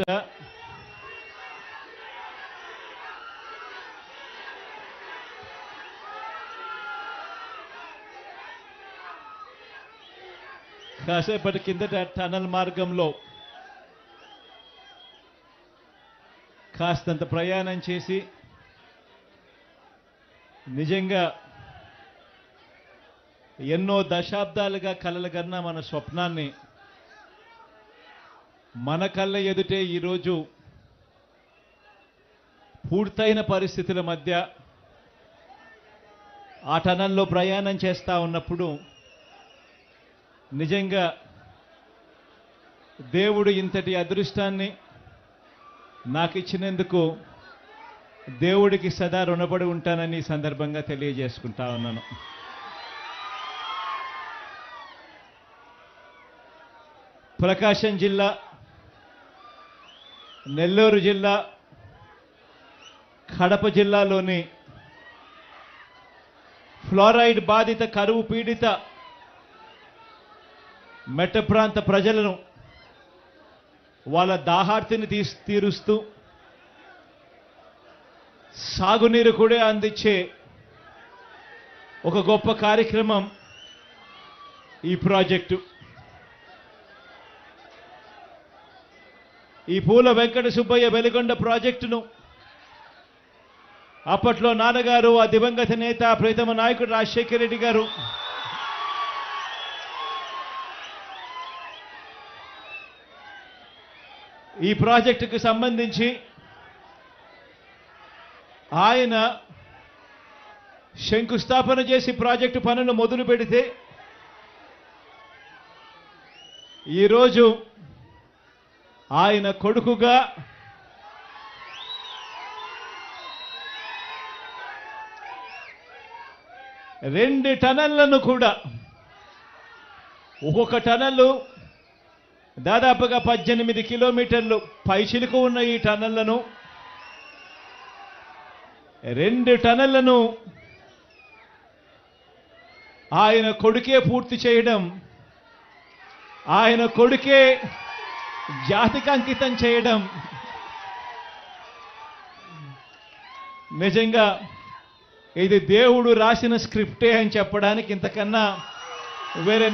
మొట్టమొదట కాసేపటి కిందట టనల్ మార్గంలో కాస్తంత ప్రయాణం చేసి నిజంగా ఎన్నో దశాబ్దాలుగా కలలుగన్న మన స్వప్నాన్ని మన కళ్ళ ఎదుటే ఈరోజు పూర్తయిన పరిస్థితుల మధ్య ఆ టనల్లో ప్రయాణం చేస్తూ ఉన్నప్పుడు నిజంగా దేవుడు ఇంతటి అదృష్టాన్ని నాకు ఇచ్చినందుకు దేవుడికి సదా రుణపడి ఉంటానని ఈ సందర్భంగా తెలియజేసుకుంటా ఉన్నాను. ప్రకాశం జిల్లా నెల్లూరు జిల్లా కడప జిల్లాలోని ఫ్లోరైడ్ బాధిత కరువు పీడిత మెట్ట ప్రాంత ప్రజలను వాళ్ళ దాహార్తిని తీసి తీరుస్తూ సాగునీరు కూడా అందించే ఒక గొప్ప కార్యక్రమం ఈ ప్రాజెక్టు. ఈ పూల వెంకట సుబ్బయ్య వెలుగొండ ప్రాజెక్టును అప్పట్లో నాన్నగారు ఆ దివంగత నేత ప్రీతమ నాయకుడు రాజశేఖర రెడ్డి గారు. ఈ ప్రాజెక్టుకు సంబంధించి ఆయన శంకుస్థాపన చేసి ప్రాజెక్టు పనులు మొదలు పెడితే ఈరోజు ఆయన కొడుకుగా రెండు టనళ్ళను కూడా ఒక్కొక్క టనల్లు దాదాపుగా పద్దెనిమిది కిలోమీటర్లు పైచిలుకు ఉన్న ఈ టనళ్ళను రెండు టనళ్ళను ఆయన కొడుకే పూర్తి చేయడం ఆయన కొడుకే జాతికి అంకితం చేయడం. నిజంగా ఇది దేవుడు రాసిన స్క్రిప్టే అని చెప్పడానికి ఇంతకన్నా వేరే